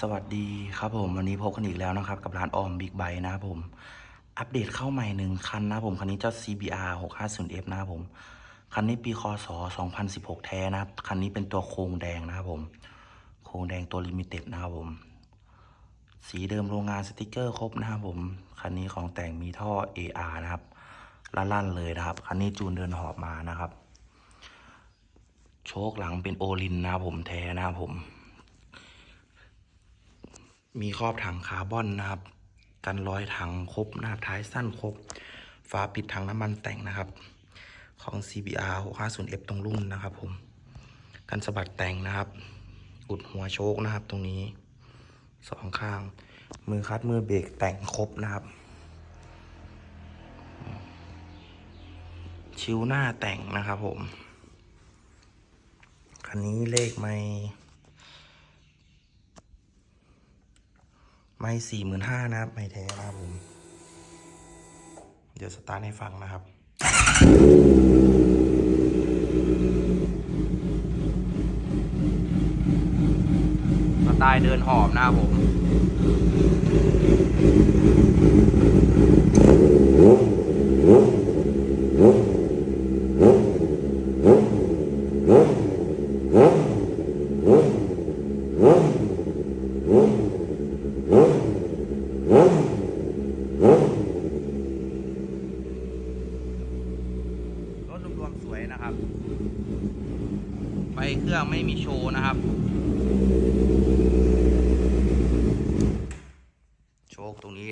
สวัสดีครับผมวันนี้พบกันอีกแล้วนะครับ กับร้านออมบิ๊กไบนะครับผมอัปเดตเข้าใหม่หนึ่งคันนะผมคันนี้เจ้า CBR 650F นะครับผมคันนี้ปีคศ2016 แท้นะครับคันนี้เป็นตัวโครงแดงนะครับผม โครงแดงตัวลิมิเต็ดนะครับผม สีเดิมโรงงานสติกเกอร์ครบนะครับผมคันนี้ของแต่งมีท่อ AR นะครับลั่นๆเลยนะครับคันนี้จูนเดินหอบมานะครับ โชคหลังเป็นโอลินนะครับผมแท้นะครับผม มีครอบถังคาร์บอนนะครับ กันรอยถังครบหน้าท้ายสั้นครบฝาปิดถังน้ำมันแต่งนะครับ ของ CBR 650F ตรงรุ่นนะครับผม กันสะบัดแต่งนะครับ อุดหัวโชคนะครับตรงนี้สองข้าง มือคัดมือเบรกแต่งครบนะครับ ชิวหน้าแต่งนะครับผม คันนี้เลขไม่ ไม่สี่หมื่นห้านะครับ ไม่แท้นะครับผม เดี๋ยวสตาร์ทให้ฟังนะครับสไตล์เดินหอบนะครับผม รถรวมสวยนะครับไฟเครื่องไม่มีโชว์นะครับ โชคตรงนี้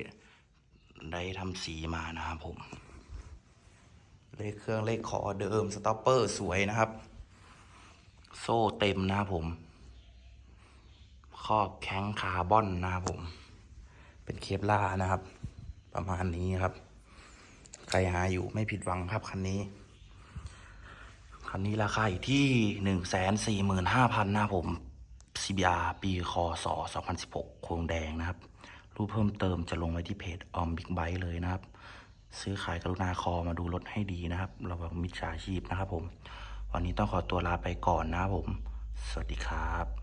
ได้ทำสีมานะครับผม เลขเครื่องเลขขอเดิมสต็อปเปอร์สวยนะครับ โซ่เต็มนะครับผมข้อบแข้งคาร์บอนนะครับผม เป็นเคปล่านะครับ ประมาณนี้ครับ ใครหาอยู่ไม่ผิดหวังครับคันนี้ คันนี้ราคาอยู่ที่หนึ่งแสนสี่หมื่นห้าพันนะครับผม CBR ปีคศ2016 โครงแดงนะครับ รูปเพิ่มเติมจะลงไว้ที่เพจออมบิ๊กไบค์เลยนะครับ ซื้อขายกรุณาคอมาดูรถให้ดีนะครับ ระวังมิจฉาชีพนะครับผม วันนี้ต้องขอตัวลาไปก่อนนะครับผม สวัสดีครับ